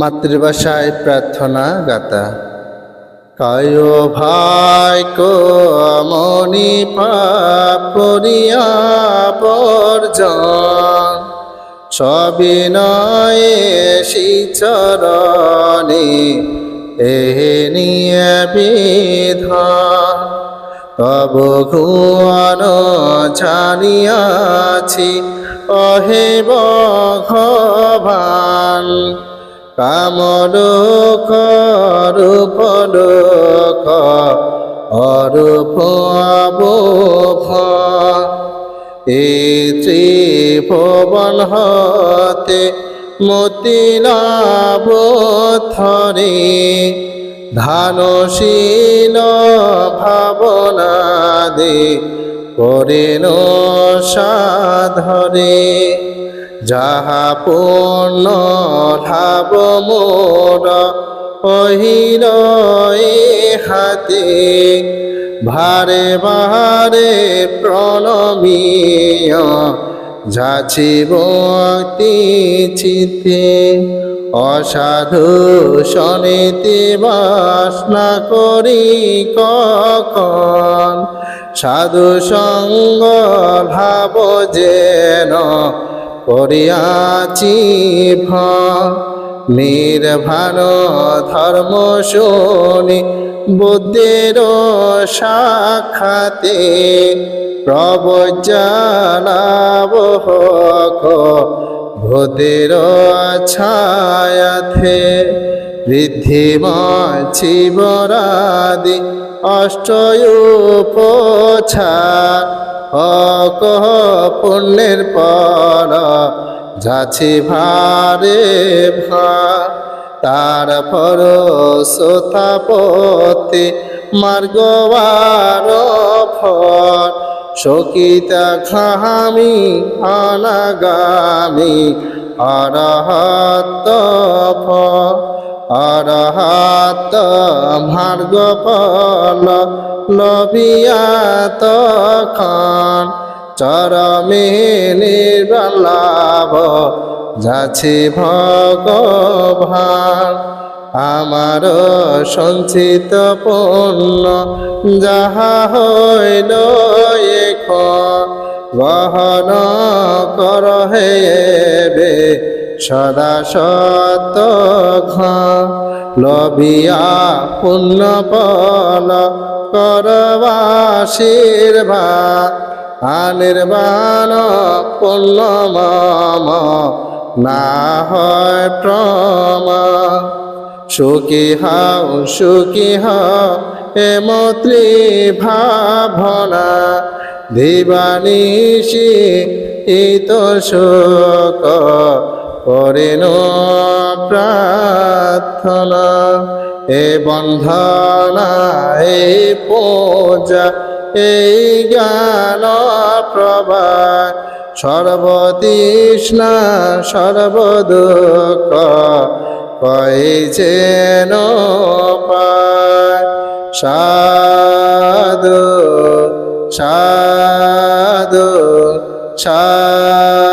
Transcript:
মাতৃভাষায় প্রার্থনা গাতা কায় ভাই কো মনি পাপ করিয়া বর্জন সবিনয়ে শিচরণে এ নিয়ে বিধান। তব গুণ জানিয়াছি, অহে ভগবান। কামলোক রূপ লোক অরূপ অবোভ এ ত্রিভুবন হতে মতিলাভ থরে ধানশীল ভাবনা দে, করেন সাধরে। যাহা পূর্ণ লাভ মোর অহির হাতে ভারে বাহারে প্রণমীয় যাছি ভক্তি চিতে অসাধু শনিতে বাসনা করি কখন। সাধু সঙ্গ ভাব যেন করিয়াছি ভ। নির্ভান ধর্ম শুনি বুদ্ধের সাক্ষাতে প্রবজানাবহক ভূতের ছায়াথে ঋদ্ধিময় শিবরাদি অষ্টয়োপছা অকহ পুণ্যের পর যাছি ভারে ভা তার পর সোতাপতি মার্গবার ফর শকিতা খামি অনাগামী, অরহত ফ অরহত মার্গ লবিয়া তখন চরমে নির্বলাভ যাচ্ছে ভগবান। আমার সঞ্চিত পণ্য যাহা হইল এখন। বহন কর হেবে সদা সত লবিয়া পুণ্য পল করবাশীর্বাদ আনির্বাণ পুণ্য মম, না হয় প্রমা। সুখী হাও সুখী হাও এ মৈত্রী ভাবনা, দিবানিশি ইত শোক। করেন প্রার্থনা, এ বন্ধনা এই পূজা, এই জ্ঞান প্রবাহ সর্বতৃষ্ণা, সর্বদুঃখ কই যেন সাধু সাধু সাধু।